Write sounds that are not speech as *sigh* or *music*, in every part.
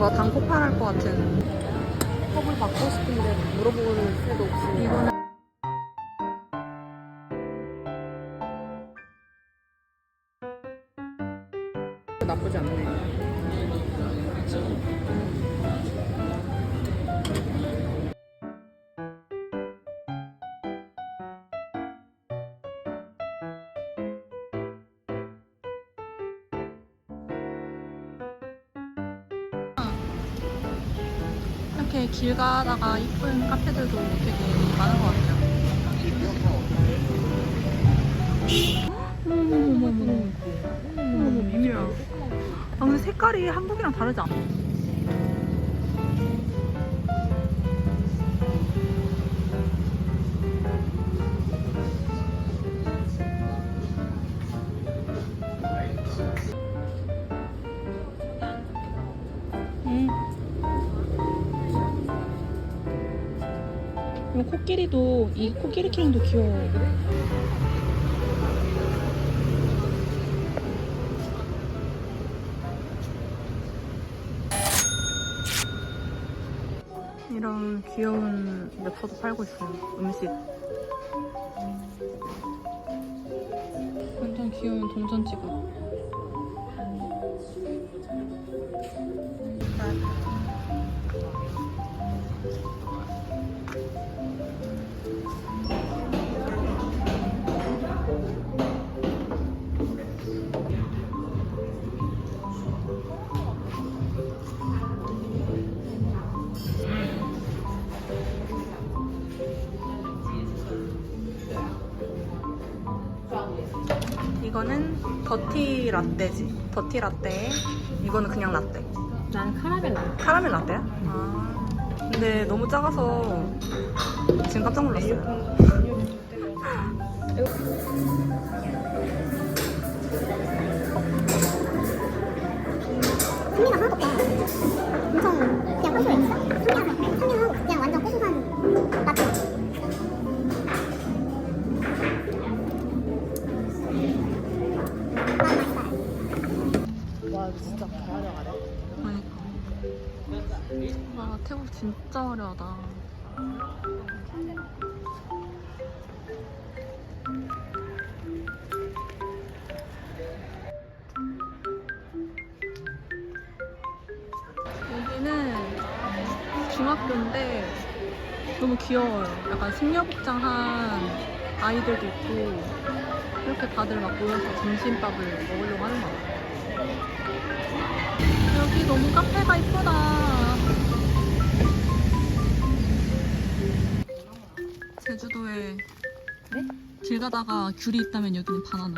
뭔가 단코 팔할 것 같은. 이렇게 길 가다가 이쁜 카페들도 되게 많은 것 같아요. 어머머머머머. 어머머, 미미야. 아, 근데 색깔이 한국이랑 다르지 않아? 이 코끼리도 이 코끼리 키링도 귀여워. 이런 귀여운 엽서도 팔고 있어요. 음식. 완전 귀여운 동전 지갑. 이거는 더티 라떼지. 더티 라떼. 이거는 그냥 라떼. 나는 카라멜 나. 카라멜 라떼야? 아. 근데 너무 작아서 지금 깜짝 놀랐어요. 와 진짜 화려하네. 그러니까. 와, 태국 진짜 화려하다. 여기는 중학교인데 너무 귀여워요. 약간 승려복장한 아이들도 있고 이렇게 다들 막 모여서 점심밥을 먹으려고 하는 것 같아요. 여기 너무 카페가 이쁘다. 제주도에 네? 길 가다가 귤이 있다면 여기는 바나나.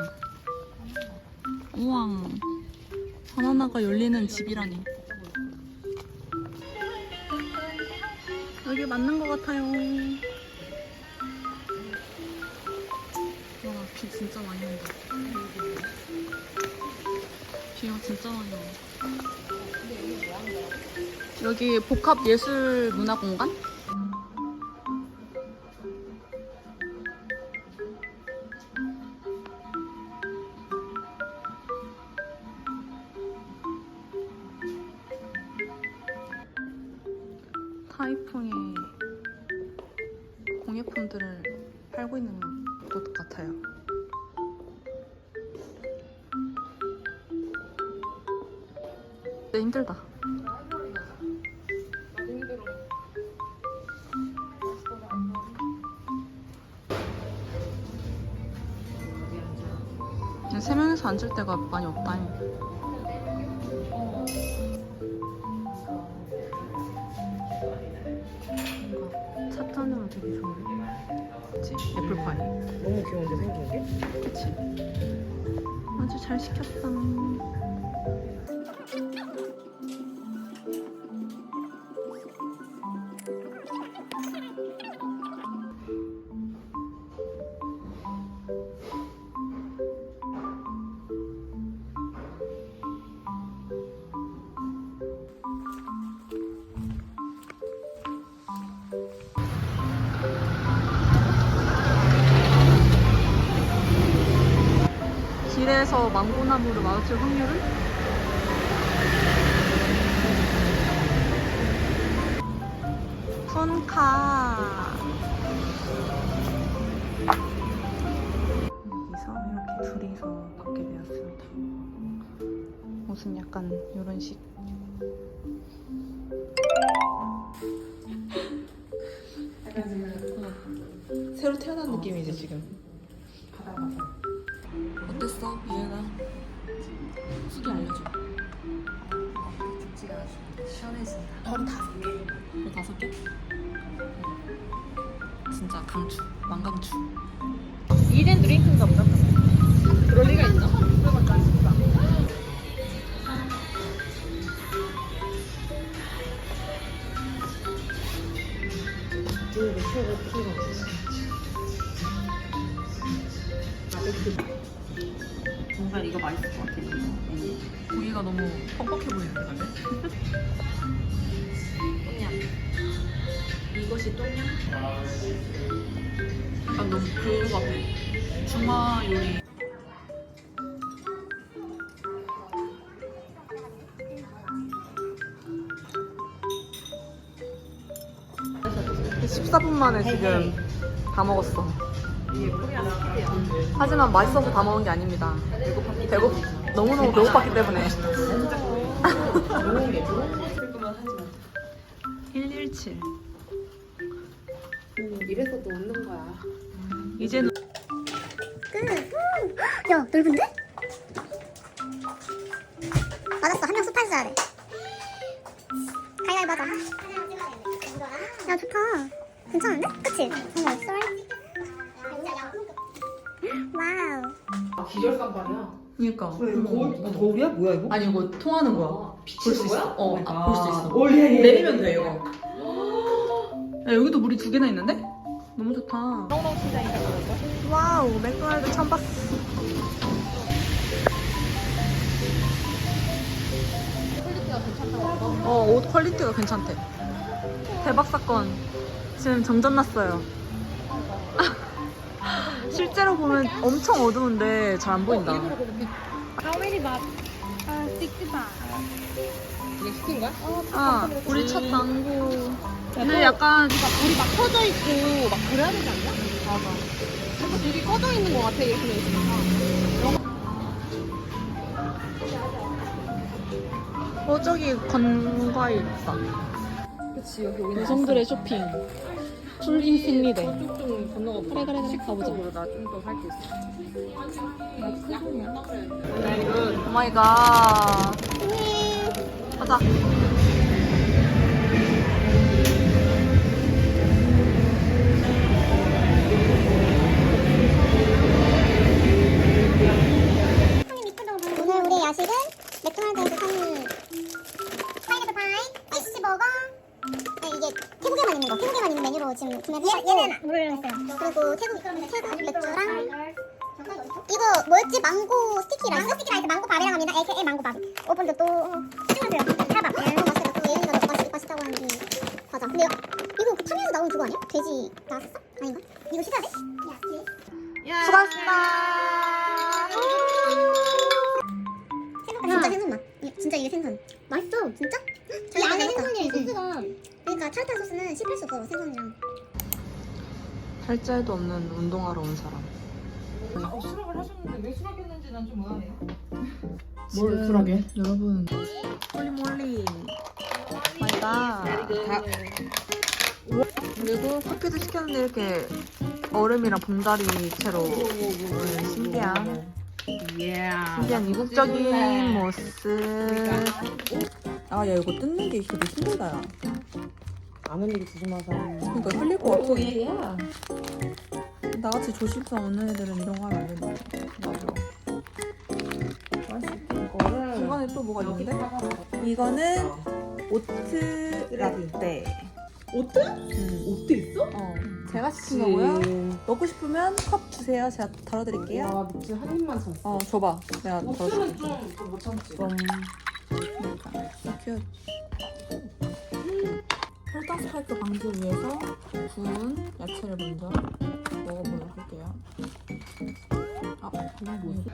우왕. 바나나가 열리는 집이라니. 여기 맞는 것 같아요. 와, 비 진짜 많이 온다. 비가 진짜 많이 와. 여기 복합 예술 문화 공간? 타이풍의 공예품들을 팔고 있는 곳 같아요. 네, 힘들다. 명이서 앉을 데가 많이 없다니. 뭔가 찻잔으로 되게 좋네. 그치? 애플파이. 너무 귀여운데 생긴 게? 그치? 아주 잘 시켰어. 길에서 망고나무를 마주칠 확률은? 폰카. 여기서 이렇게 둘이서 받게 되었습니다. 옷은 약간 이런 식. 새로 태어난 느낌이지 지금. 어땠어, 시원해진다. 허리 다섯 개. 허리 다섯 개? 진짜 강추, 완강추. 이랜 드링크인가 보다. 그럴 리가 있나? 이거 맛있을 것 같아. 고기가 너무 퍽퍽해 보이는데, 근데? 똥냥. 이것이 똥냥? 약간 너무 그거 같아. 중화 요리. 이 14분 만에 지금 다 먹었어. 하지만 맛있어서 다 먹은 게 아닙니다. 배고 너무너무 배고팠기 때문에. 117. 이래서도 웃는 거야. 이제는 끝. 야, 넓은데? 맞았어. 한 명 스파이스 해야 돼. 가위바위보 하자. 야, 좋다. 괜찮은데? 그치? 어머, 쏠. 와우. 기절상반이야. 그니까. 거울, 거울이야? 뭐야 이거? 아니 이거 통하는 거야. 볼 수 있어. 어, 아, 볼 수 있어. 오, 예, 예. 내리면 돼 이거. *gasps* 야 여기도 물이 두 개나 있는데? 너무 좋다. 와우 맥도날드 처음 봤어. 어, 옷 퀄리티가 괜찮대. 대박 사건. 지금 정전 났어요. *laughs* 실제로 보면 엄청 어두운데 잘 안 보인다. 이게 시킨 거야? 아, 우리 첫 당구. 근데 약간 우리 막 퍼져 있고 막 그래야 되지 않냐? 맞아. 여기 꺼져 있는 것 같아 이렇게 돼 있으니까. 어 저기 건과일 있다. 그치 여기 여성들의 쇼핑. 풀인 승리대. 저쪽 좀 건너가 보자. 그래, 그래, 그래. 가보자. 나좀 더살게 있어. 오 마이 갓. 가자. 거, 태국에만 있는 메뉴로 지금 구매를 했고 얘는 모르겠어요 그리고 태국, 태국 맥주랑 이거 뭐였지? 망고 스티키 라이스? 망고 스티키 라이스, 망고 밥이라고 합니다 AKA 망고 밥 오픈도 또 시원하세요 찰밥 너무 맛있겠다 또 예은이가 너무 맛있, 맛있다고 하는 과자 근데 이거 그 탐에서 나온 그거 아니야? 돼지 나왔어? 아닌가? 이거 시켜야 돼? 수고하셨습니다. 생선 진짜 생선 맛. 이- 진짜 이게 생선. 맛있어, 진짜? 이 안에 생선이 소스가. 그러니까 타르타르 소스는 씹힐 수 없어 생선이랑. 살짤도 없는 운동하러 온 사람. 어, 수락을 하셨는데 왜 수락했는지 난 좀 의아해요. 뭘 쿨하게? 여러분. 몰리 몰리. 마이 갓. 그리고 커피도 시켰는데 이렇게 얼음이랑 봉다리 채로 음, 신기한 신기한 이국적인 모습. 아 야 이거 뜯는 게 되게 힘들다 야. 안 흘리게 조심하자. 그러니까 흘릴 것 같아. 나같이 조심성 없는 애들은 이런 거 하면 안 된다. 맞아. 이거를 중간에 또 뭐가 있는데? 이거는 오트 라떼. 오트? 음. 오트 있어? 어, 제가 시킨 거고요. 먹고 싶으면 컵 주세요. 제가 덜어드릴게요. 와 미친 한 입만 쳤어. 어, 줘봐. 내가 덜어줄게. 오트는 좀못 참지. 좀 그러니까 큐. 해당 스파이크 방지 위해서 구운 야채를 먼저 먹어보도록 할게요. 아, 그냥 무슨?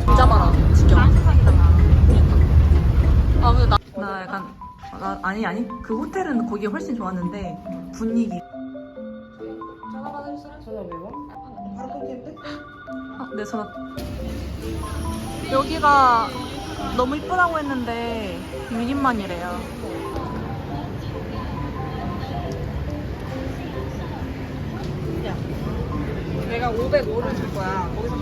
진짜 많아, 지겨. 아, 나, 약간, 아, 나, 아니, 아니, 그 호텔은 거기 훨씬 좋았는데, 분위기. 아, 네 전화 여기가 너무 이쁘다고 했는데 6인만이래요 내가 505를 줄 거야. 거기서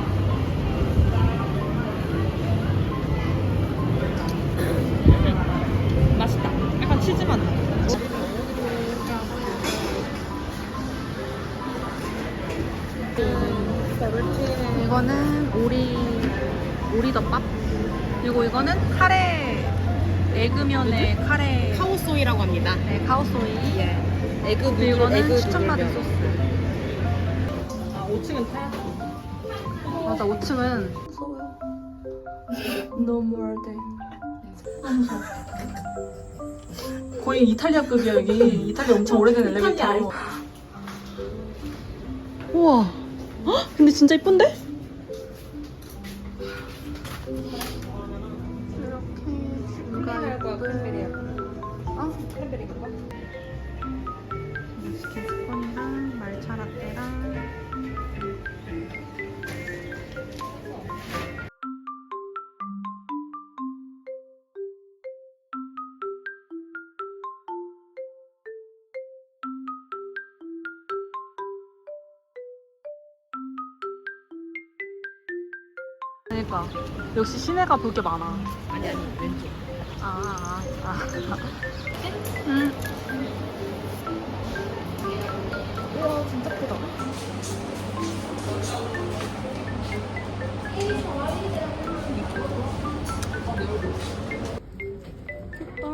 에그면에 카레 카오소이라고 합니다. 네, 카오소이 예. 에그 그리고 물, 이거는 에그 추천받은 물면. 소스 아 5층은 타야 돼. 맞아 5층은 무서워요 너무 멀대 거의 이탈리아급이야 여기 이탈리아 엄청 오래된 엘리베이터 우와 헉, 근데 진짜 이쁜데? 이렇게 중간에 할 거야 크랜베리 할 거야. 어? 크랜베리 할까? 멕시캔 스콘이랑 말차 라떼랑 그러니까 역시 시내가 볼 게 많아. 아니 아니 왼쪽. 아, 아, 아. 음. 우와, 진짜 크다. 귀엽다.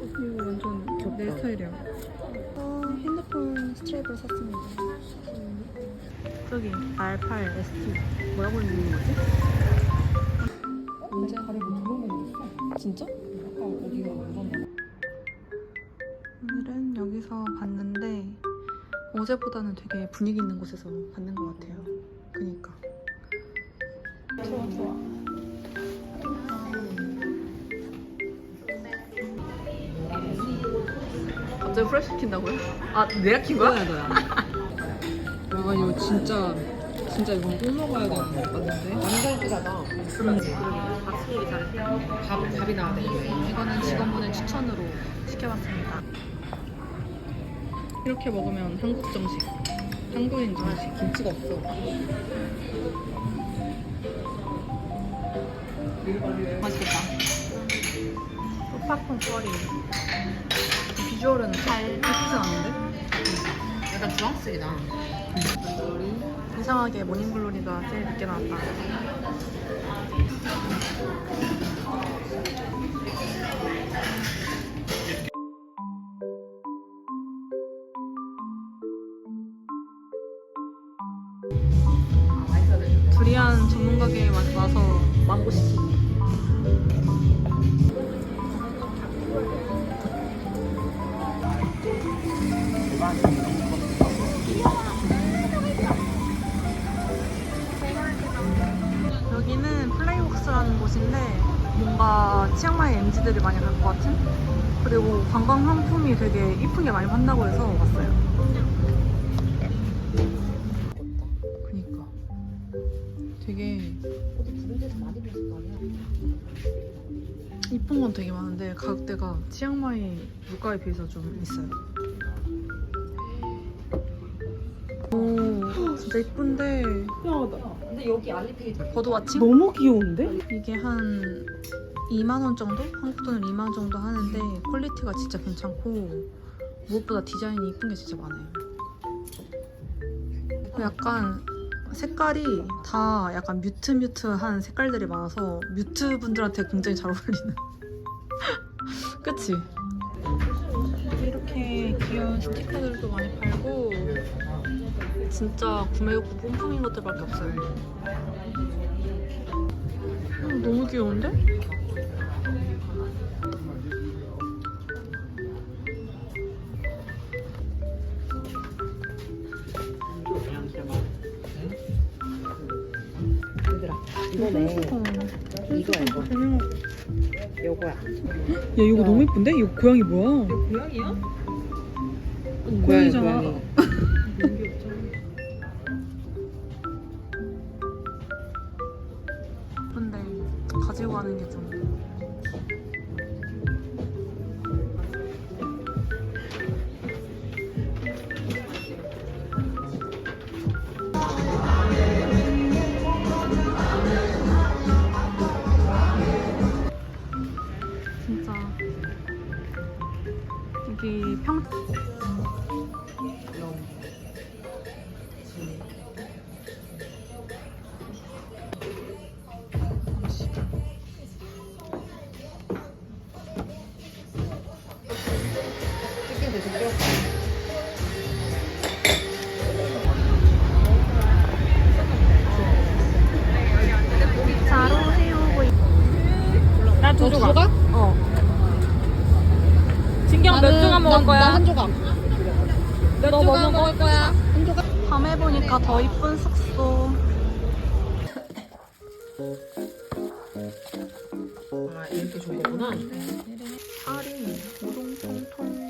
이거 완전 내 스타일이야. 어, 핸드폰 스트랩을 샀습니다. 저기 R8 ST 뭐라고 읽는 거지? 진짜? 아까 어디가 무섭나? 오늘은 여기서 봤는데 어제보다는 되게 분위기 있는 곳에서 봤는 것 같아요. 그니까. 좋아 좋아. 갑자기 프레시 시킨다고요? 아 내가 킨 거야? 너야. 야 *laughs* 이거 진짜 진짜 이건 꼭 먹어야 되는 거 같은데? 완전 예쁘잖아. 박수기 잘했어요. 밥 밥이 되는데. 이거는 직원분의 추천으로 시켜봤습니다. 이렇게 먹으면 한국 정식, 한국인 정식. 김치가 없어. 맛있겠다. popcorn 쿼리. 비주얼은 잘 예쁘지 않은데? 약간 주황색이다. 이상하게 모닝글로리가 제일 늦게 나왔다. 두리안 전문 가게에 와- 와서 망고 시키. 뭔가 치앙마이 MZ들이 많이 갈 것 같은? 그리고 관광 상품이 되게 이쁜 게 많이 판다고 해서 왔어요. 그니까 되게? 이쁜 건 되게 많은데 가격대가 치앙마이 물가에 비해서 좀 있어요. 오 진짜 이쁜데 근데 여기 알리페이 돼. 버드 와칭? 너무 귀여운데? 이게 한 2만 원 정도? 한국 돈으로 2만 원 정도 하는데 퀄리티가 진짜 괜찮고 무엇보다 디자인이 이쁜 게 진짜 많아요. 약간 색깔이 다 약간 뮤트 뮤트한 색깔들이 많아서 뮤트 분들한테 굉장히 잘 어울리는. *laughs* 그치? 이렇게 귀여운 스티커들도 많이 팔고 진짜 구매 욕구 뿜뿜인 것들밖에 없어요. 음, 너무 귀여운데? 이거네. 어, 이거 이거. 요거야. 야 이거 너무 예쁜데? 이거 고양이 뭐야? 고양이야? 고양이잖아. 근데 두 조각? 어. 진경 몇 조각 먹을 거야? 나한 조각. 몇너뭐 먹을 거야? 한 조각? 밤에 보니까 더 이쁜 숙소. 아 이렇게 준 거구나. 살이 우동통통.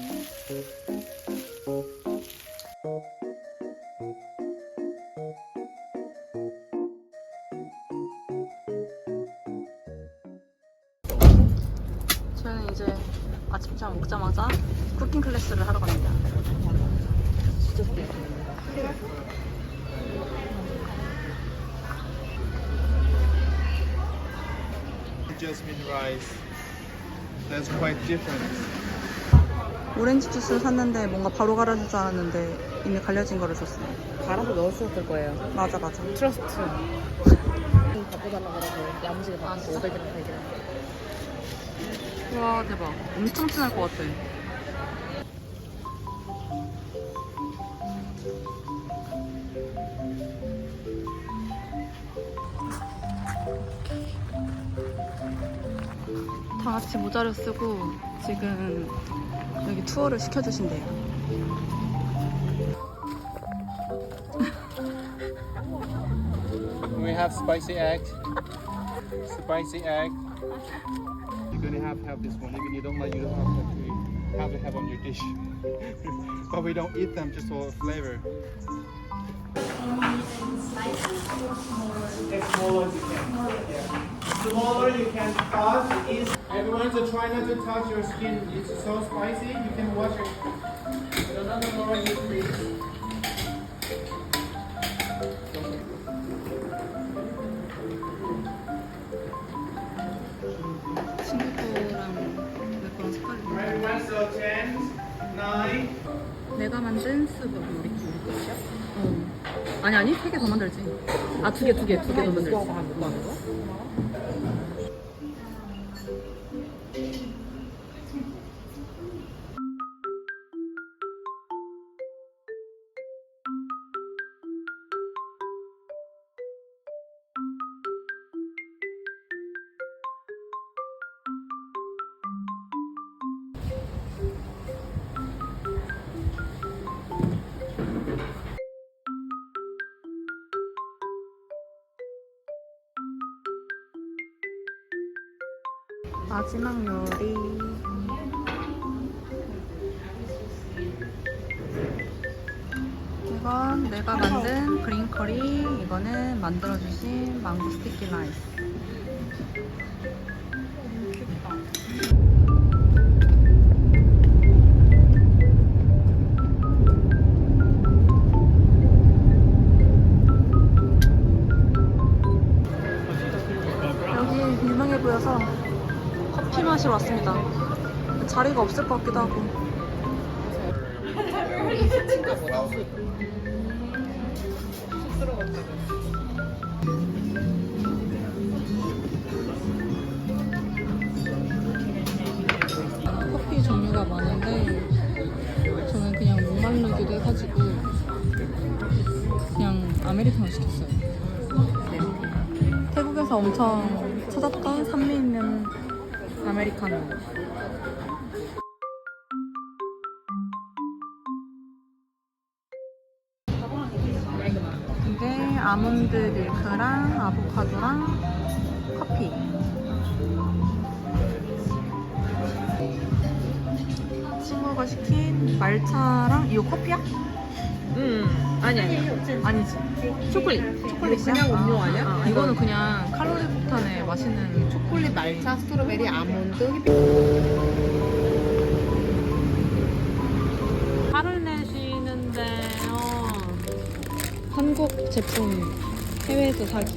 Jasmine rice. That's quite different. 오렌지 주스를 샀는데 뭔가 바로 갈아줄 줄 알았는데 이미 갈려진 거를 줬어요. 갈아서 넣었을 거예요. 맞아 맞아. 트러스트. 바꿔달라고 그러고 야무지게 바꿔서 500이랑 100이랑. 와 대박. 엄청 진할 것 같아. 모자를 쓰고 지금 여기 투어를 시켜주신대요. We have spicy egg. Spicy egg. You're gonna have to have this one. Even you don't like, you don't have to have to have on your dish. *laughs* but we don't eat them just for flavor. Smaller you can touch is everyone so try not to touch your skin. It's so spicy you can wash it. No, no, no, no, you please. 친구랑 몇 그런 색깔이 Everyone so 10, 9. 내가 만든 수박 우리 끝이야? 어. 아니 아니 세 개 더 만들지. 아 두 개 두 개 두 개 더 만들지. 이거가 한 거? 마지막 요리. 이건 내가 만든 그린 커리, 이거는 만들어주신 망고 스티키 라이스. 마시러 왔습니다. 자리가 없을 것 같기도 하고. 커피 종류가 많은데 저는 그냥 목마르기도 해가지고 그냥 아메리카노 시켰어요. 태국에서 엄청 찾았던 산미 있는 아메리카노. 이게 아몬드 밀크랑 아보카도랑 커피. 친구가 시킨 말차랑 이거 커피야? 음 아니 아니 아니지. 초콜릿 초콜릿 그냥 음료 아니야? 아, 이거는 그냥 칼로리 폭탄에 맛있는 초콜릿, 말차, 스트로베리, 아몬드, 화를 내시는데 어. 한국 제품 해외에서 사기